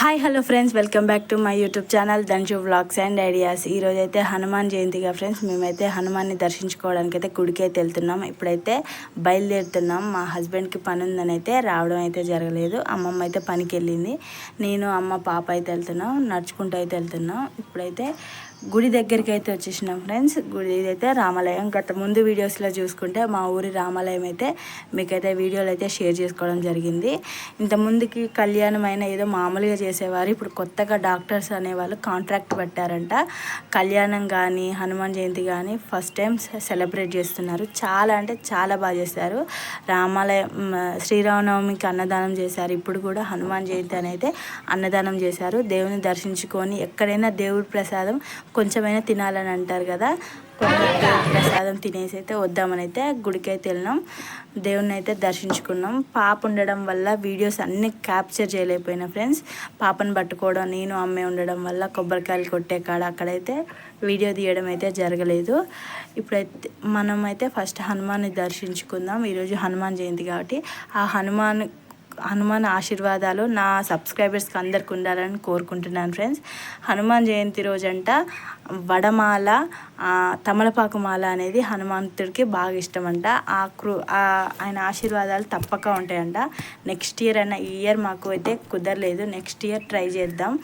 Hi hello friends welcome back to my YouTube channel Danchu vlogs and ideas ఈరోజు అయితే Hanuman జయంతిగా friends మేమైతే హనుమాన్ని దర్శించుకోవడానికి అయితే గుడికి అయితే వెళ్తున్నాం. ఇప్పుడైతే బయలుదేరుతున్నాం. మా హస్బెండ్కి పని ఉందని అయితే రావడం అయితే జరగలేదు. అమ్మమ్మ అయితే పనికి వెళ్ళింది నేను అమ్మ పాప అయితే వెళ్తున్నాం. నడుచుకుంటూ అయితే వెళ్తున్నాం. ఇప్పుడైతే గుడి దగ్గరికి అయితే వచ్చేసినాం ఫ్రెండ్స్. గుడి అయితే రామాలయం. గత ముందు వీడియోస్లో చూసుకుంటే మా ఊరి రామాలయం అయితే మీకైతే వీడియోలు అయితే షేర్ చేసుకోవడం జరిగింది. ఇంత ముందుకి కళ్యాణం అయినా ఏదో మామూలుగా చేసేవారు. ఇప్పుడు కొత్తగా డాక్టర్స్ అనేవాళ్ళు కాంట్రాక్ట్ పెట్టారంట. కళ్యాణం కానీ హనుమాన్ జయంతి కానీ ఫస్ట్ టైం సెలబ్రేట్ చేస్తున్నారు. చాలా అంటే చాలా బాగా చేశారు. రామాలయం శ్రీరామనవమికి అన్నదానం చేశారు. ఇప్పుడు కూడా హనుమాన్ జయంతి అని అయితే అన్నదానం చేశారు. దేవుని దర్శించుకొని ఎక్కడైనా దేవుడి ప్రసాదం కొంచెమైనా తినాలని అంటారు కదా. కొంచెం ప్రసాదం తినేసి అయితే వద్దామని అయితే గుడికి అయితే వెళ్ళినాం. దేవుణ్ణి అయితే దర్శించుకున్నాం. పాప ఉండడం వల్ల వీడియోస్ అన్నీ క్యాప్చర్ చేయలేకపోయినా ఫ్రెండ్స్. పాపను పట్టుకోవడం నేను అమ్మే ఉండడం వల్ల కొబ్బరికాయలు కొట్టే కాడ అక్కడైతే వీడియో తీయడం అయితే జరగలేదు. ఇప్పుడైతే మనం అయితే ఫస్ట్ హనుమాన్ని దర్శించుకుందాం. ఈరోజు హనుమాన్ జయంతి కాబట్టి ఆ హనుమాన్ హనుమాన్ ఆశీర్వాదాలు నా సబ్స్క్రైబర్స్కి అందరికి ఉండాలని కోరుకుంటున్నాను ఫ్రెండ్స్ హనుమాన్ జయంతి రోజంట వడమాల తమలపాకు మాల అనేది హనుమంతుడికి బాగా ఇష్టమంట. ఆ కృ ఆ ఆయన ఆశీర్వాదాలు తప్పక ఉంటాయంట. నెక్స్ట్ ఇయర్ అయినా ఈ ఇయర్ మాకు అయితే కుదరలేదు. నెక్స్ట్ ఇయర్ ట్రై చేద్దాం.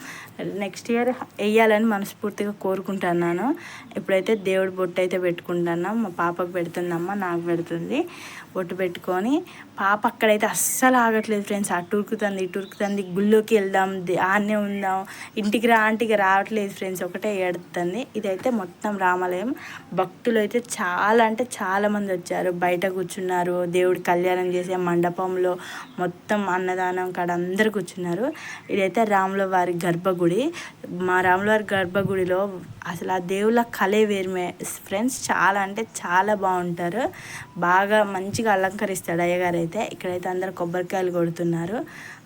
నెక్స్ట్ ఇయర్ వేయాలని మనస్ఫూర్తిగా కోరుకుంటున్నాను. ఇప్పుడైతే దేవుడి బొట్టు అయితే పెట్టుకుంటున్నాం. మా పాపకు పెడుతుందమ్మ నాకు పెడుతుంది. బొట్టు పెట్టుకొని పాప అక్కడైతే అస్సలు ఆగట్లేదు ఫ్రెండ్స్. అటు ఉరుకుతుంది ఇటు ఉరుకుతుంది. గుళ్ళోకి వెళ్దాం ది- ఆడనే ఉందాం. ఇంటికి రా ఆంటీకి రావట్లేదు ఫ్రెండ్స్. ఒకటే ఏడుతుంది. ఇదైతే మొత్తం రామాలయం. భక్తులు అయితే చాలా అంటే చాలా మంది వచ్చారు. బయట కూర్చున్నారు. దేవుడి కళ్యాణం చేసే మండపంలో మొత్తం అన్నదానం కాడ అందరు కూర్చున్నారు. ఇదైతే రాముల వారి గర్భగుడి. మా రాముల వారి గర్భగుడిలో అసలు ఆ దేవుళ్ళ కలే వేరుమే ఫ్రెండ్స్ చాలా అంటే చాలా బాగుంటారు. బాగా మంచిగా అలంకరిస్తాడు అయ్యగారు అయితే. ఇక్కడైతే అందరు కొబ్బరికాయలు కొడుతున్నారు.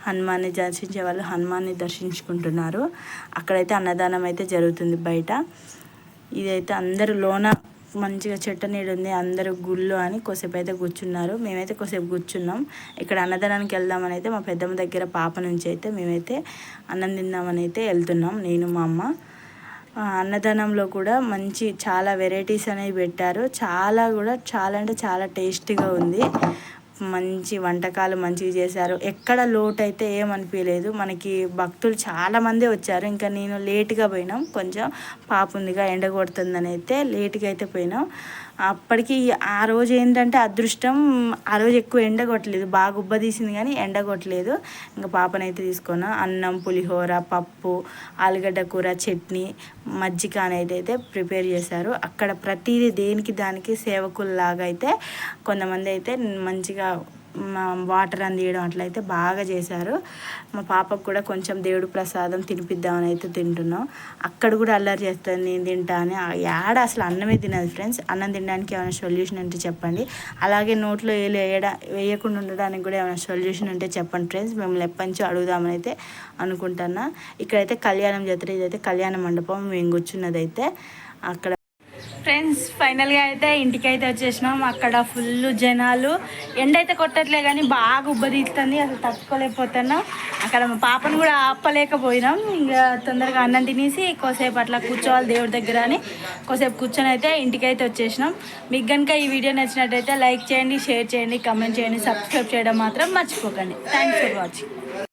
హనుమాన్ని దర్శించే వాళ్ళు హనుమాన్ని దర్శించుకుంటున్నారు. అక్కడైతే అన్నదానం అయితే జరుగుతుంది బయట. ఇదైతే అందరూ లోన మంచిగా చెట్టు నీడు ఉంది అందరూ గుళ్ళు అని కొసేపు అయితే కూర్చున్నారు. మేమైతే కొసేపు కూర్చున్నాం. ఇక్కడ అన్నదానానికి వెళ్దామని అయితే మా పెద్దమ్మ దగ్గర పాప నుంచి అయితే మేమైతే అన్నం తిందామని అయితే వెళ్తున్నాం నేను మా అమ్మ. అన్నదానంలో కూడా మంచి చాలా వెరైటీస్ అనేవి పెట్టారు. చాలా కూడా చాలా అంటే చాలా టేస్టీగా ఉంది. మంచి వంటకాలు మంచిగా చేశారు. ఎక్కడ లోటు అయితే ఏమనిపించలేదు మనకి భక్తులు చాలామంది వచ్చారు. ఇంకా నేను లేట్గా పోయినాం. కొంచెం పాప ఉందిగా ఎండ కొడుతుందని అయితే లేట్గా అయితే పోయినాం. అప్పటికి ఆ రోజు ఏంటంటే అదృష్టం ఆ రోజు ఎక్కువ ఎండ కొట్టలేదు. బాగా ఉబ్బ తీసింది కానీ ఎండ కొట్టలేదు. ఇంకా పాపనైతే తీసుకున్నా. అన్నం పులిహోర పప్పు ఆలుగడ్డ కూర చట్నీ మజ్జిగ అనేది అయితే ప్రిపేర్ చేశారు. అక్కడ ప్రతిదీ దేనికి దానికి సేవకుల్లాగా అయితే కొంతమంది అయితే మంచిగా వాటర్ అందియడం అట్లయితే బాగా చేశారు. మా పాపకు కూడా కొంచెం దేవుడు ప్రసాదం తినిపిద్దామని అయితే తింటున్నాం. అక్కడ కూడా అల్లరి చేస్తుంది నేను తింటా అని ఏడ యాడ అసలు అన్నమే తినదు ఫ్రెండ్స్. అన్నం తినడానికి ఏమైనా సొల్యూషన్ అంటే చెప్పండి. అలాగే నోట్లో వేలు వేయడ వేయకుండా ఉండడానికి కూడా ఏమైనా సొల్యూషన్ ఉంటే చెప్పండి ఫ్రెండ్స్. మిమ్మల్ని ఎప్పటి అడుగుదామని అయితే అనుకుంటున్నా. ఇక్కడైతే కళ్యాణం జాతర ఇదైతే కళ్యాణ మండపం. మేము కూర్చున్నదైతే అక్కడ ఫ్రెండ్స్ ఫైనల్గా అయితే ఇంటికి అయితే వచ్చేసినాం. అక్కడ ఫుల్ జనాలు. ఎండ అయితే కొట్టట్లే కానీ బాగా ఉబ్బదీస్తుంది అసలు తట్టుకోలేకపోతున్నాం. అక్కడ మా పాపను కూడా ఆపలేకపోయినాం. ఇంకా తొందరగా అన్నం తినేసి కోసేపు అట్లా కూర్చోవాలి దేవుడి దగ్గర అని కోసేపు కూర్చొని అయితే ఇంటికి అయితే వచ్చేసినాం. మీకు కనుక ఈ వీడియో నచ్చినట్టయితే లైక్ చేయండి షేర్ చేయండి కమెంట్ చేయండి సబ్స్క్రైబ్ చేయడం మాత్రం మర్చిపోకండి. Thanks for watching